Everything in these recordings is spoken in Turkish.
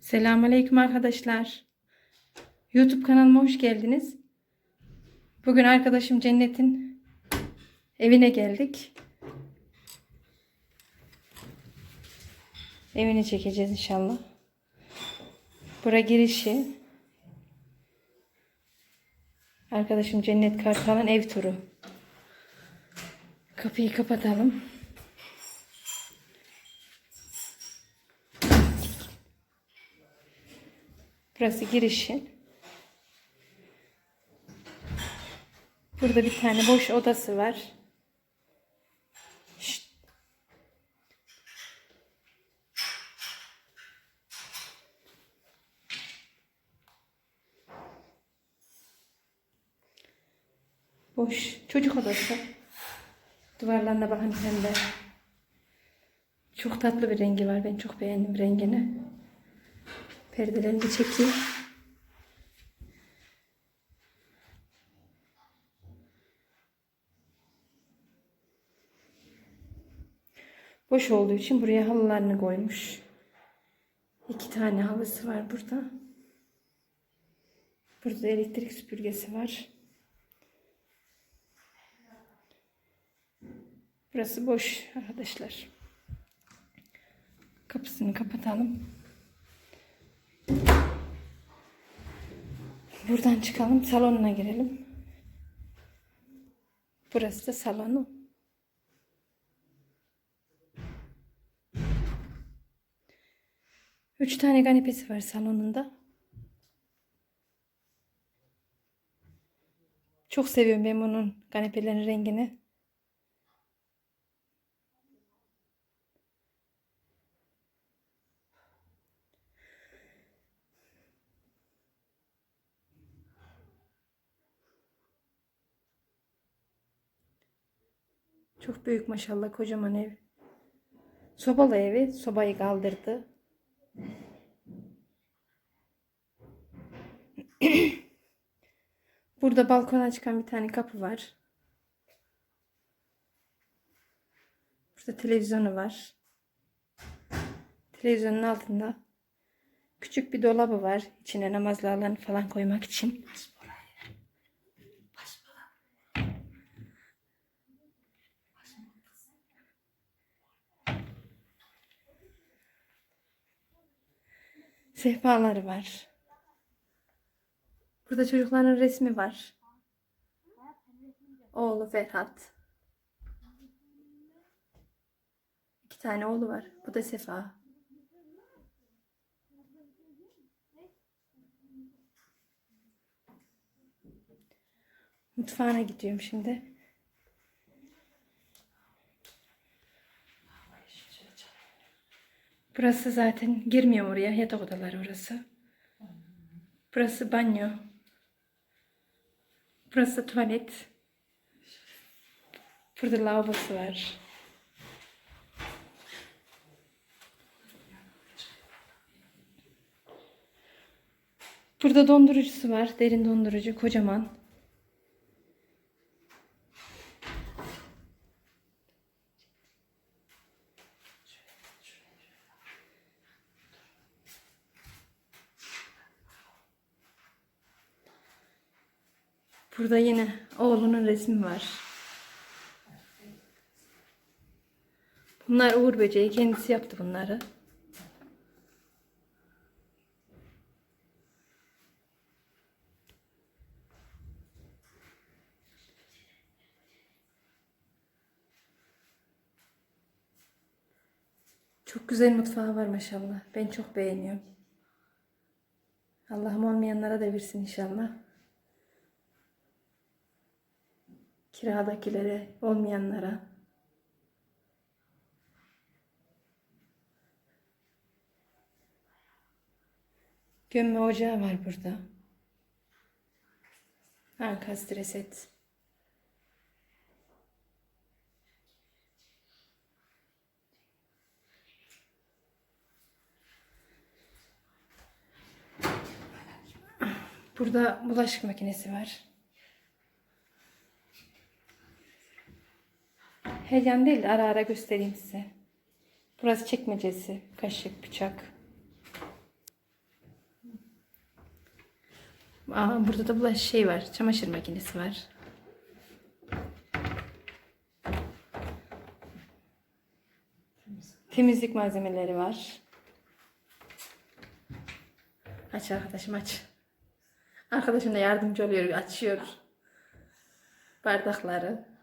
Selamünaleyküm arkadaşlar. YouTube kanalıma hoş geldiniz. Bugün arkadaşım Cennet'in evine geldik. Evini çekeceğiz inşallah. Bura girişi. Arkadaşım Cennet Kartal'ın ev turu. Kapıyı kapatalım. Burası girişi. Burada bir tane boş odası var. Şşt. Boş çocuk odası. Duvarlarına bakın pembe. Çok tatlı bir rengi var. Ben çok beğendim rengini. Perdelerini de çekeyim. Boş olduğu için buraya halılarını koymuş. İki tane halısı var burada. Burada elektrik süpürgesi var. Burası boş arkadaşlar. Kapısını kapatalım. Buradan çıkalım salonuna girelim. Burası da salonu. Üç tane kanepesi var salonunda. Çok seviyorum ben bunun kanepelerin rengini. Çok büyük maşallah kocaman ev. Sobalı evi. Sobayı kaldırdı. Burada balkona çıkan bir tane kapı var. Burada televizyonu var. Televizyonun altında küçük bir dolabı var. İçine namazlarını falan koymak için. Sehpaları var. Burada çocukların resmi var. Oğlu Ferhat. İki tane oğlu var. Bu da Sefa. Mutfağına gidiyorum şimdi. Burası zaten girmiyor oraya. Yatak odaları orası. Burası banyo. Burası tuvalet. Burada lavabosu var. Burada dondurucusu var. Derin dondurucu. Kocaman. Burada yine oğlunun resmi var. Bunlar Uğur böceği. Kendisi yaptı bunları. Çok güzel mutfağı var maşallah. Ben çok beğeniyorum. Allah'ım olmayanlara da versin inşallah. Kiradakilere, olmayanlara. Gömme ocağı var burada. Ha, kastre set. Burada bulaşık makinesi var. Her yan değil de ara ara göstereyim size. Burası çekmecesi. Kaşık, bıçak. Aa, burada da bulaş şey var. Çamaşır makinesi var. Temizlik malzemeleri var. Aç arkadaşım aç. Arkadaşım da yardımcı oluyor, açıyor. Bardakları.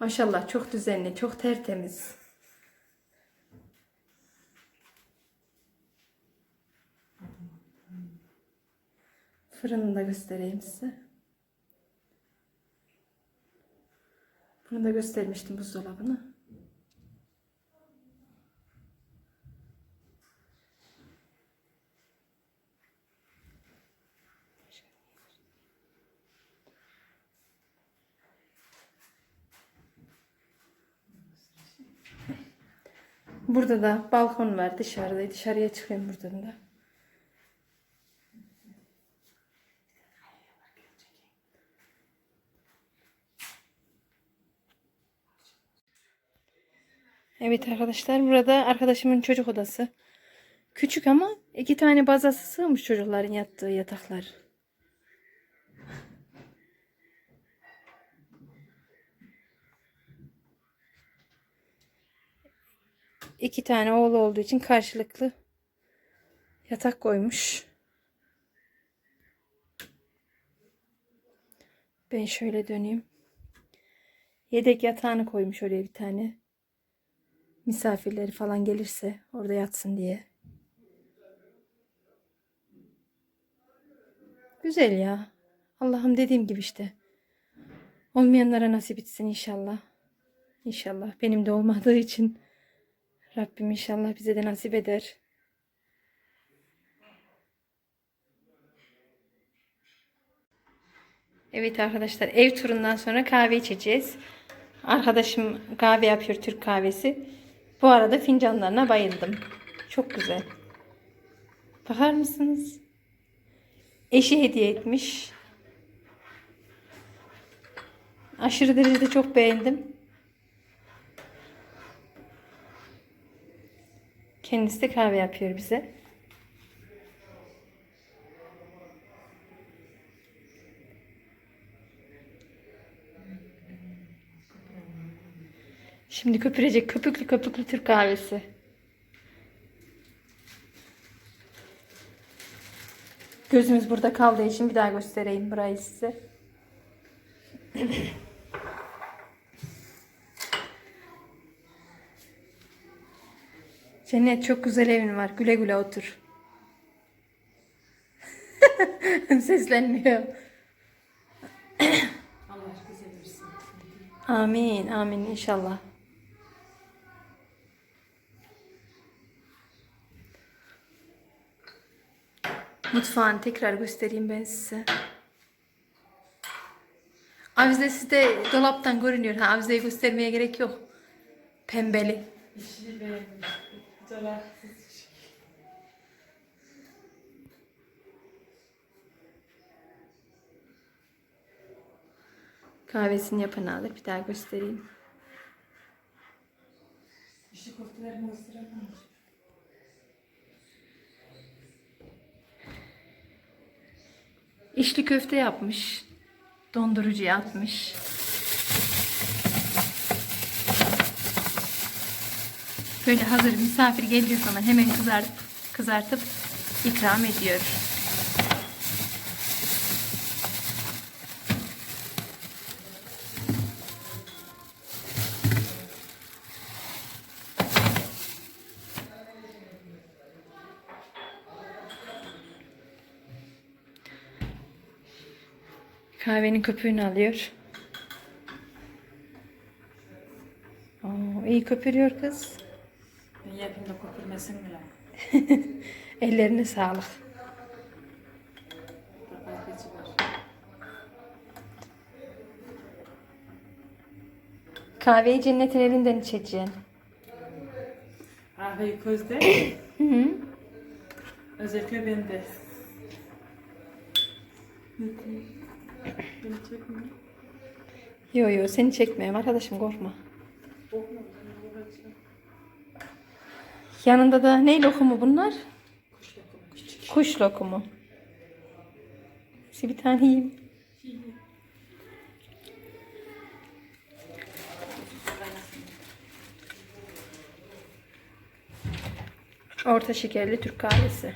Maşallah çok düzenli, çok tertemiz. Fırını da göstereyim size. Bunu da göstermiştim buzdolabını. Burada da balkon var dışarıda. Dışarıya çıkıyorum buradan da. Evet arkadaşlar burada arkadaşımın çocuk odası. Küçük ama iki tane bazası sığmış çocukların yattığı yataklar. İki tane oğlu olduğu için karşılıklı yatak koymuş. Ben şöyle döneyim. Yedek yatağını koymuş oraya bir tane misafirleri falan gelirse orada yatsın diye. Güzel ya. Allah'ım dediğim gibi işte. Olmayanlara nasip etsin inşallah. İnşallah. Benim de olmadığı için Rabbim inşallah bize de nasip eder. Evet arkadaşlar ev turundan sonra kahve içeceğiz. Arkadaşım kahve yapıyor Türk kahvesi. Bu arada fincanlarına bayıldım. Çok güzel. Bakar mısınız? Eşi hediye etmiş. Aşırı derecede çok beğendim. Kendisi de kahve yapıyor bize. Şimdi köpürecek köpüklü köpüklü Türk kahvesi. Gözümüz burada kaldığı için bir daha göstereyim burayı size. Cennet çok güzel evin var. Güle güle otur. Seslenmiyor. Amin, amin inşallah. Mutfağını tekrar göstereyim ben size. Avizesi de dolaptan görünüyor. Ha, avizeyi göstermeye gerek yok. Pembeli. İşini beğenmiş. Zararsız iş. Kahvesini yapan alır. Bir daha göstereyim. İşi köftelerini ısıramamış. İçli köfte yapmış. Dondurucuya atmış. Böyle hazır misafir geldiği zaman hemen kızartıp, kızartıp ikram ediyor. Kahvenin köpüğünü alıyor. Oo, iyi köpürüyor kız. Mi lan? Ellerine sağlık. Kahveyi cennetin elinden içeceksin. Kahveyi közde. Özellikle bende. Beni çekmiyor. Yo yo seni çekmeyeyim arkadaşım korkma. Korkma. Yanında da ne lokumu bunlar? Kuş lokumu küçük. Kuş lokumu. Bir tane yiyeyim. Orta şekerli Türk kahvesi.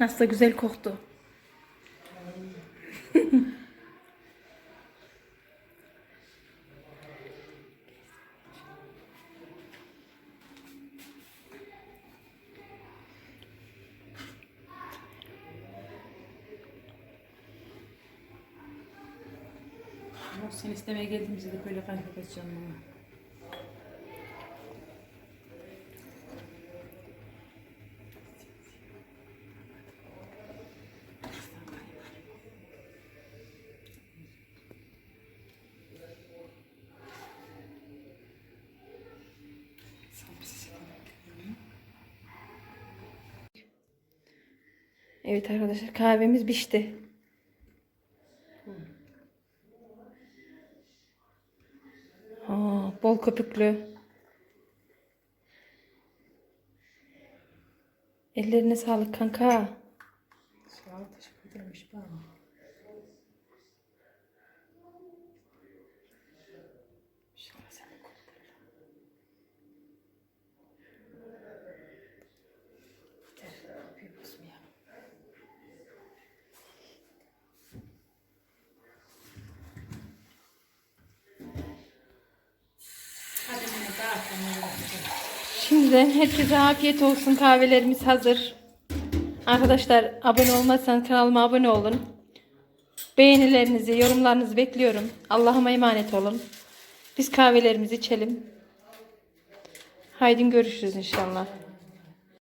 Nasıl da güzel koktu. Sen istemeye geldiğimizde de böyle kahve kaçacağım Evet arkadaşlar kahvemiz pişti. Aa, bol köpüklü. Ellerine sağlık kanka. Sağ ol, teşekkür ederim. iş var mı? İnşallah sen de korkma. Yeter, kapıyı bozmayalım. Hadi bunu dağıtalım. Şimdiden herkese afiyet olsun. Kahvelerimiz hazır. Arkadaşlar abone olmazsanız kanalıma abone olun. Beğenilerinizi, yorumlarınızı bekliyorum. Allah'ıma emanet olun. Biz kahvelerimizi içelim. Haydi görüşürüz inşallah.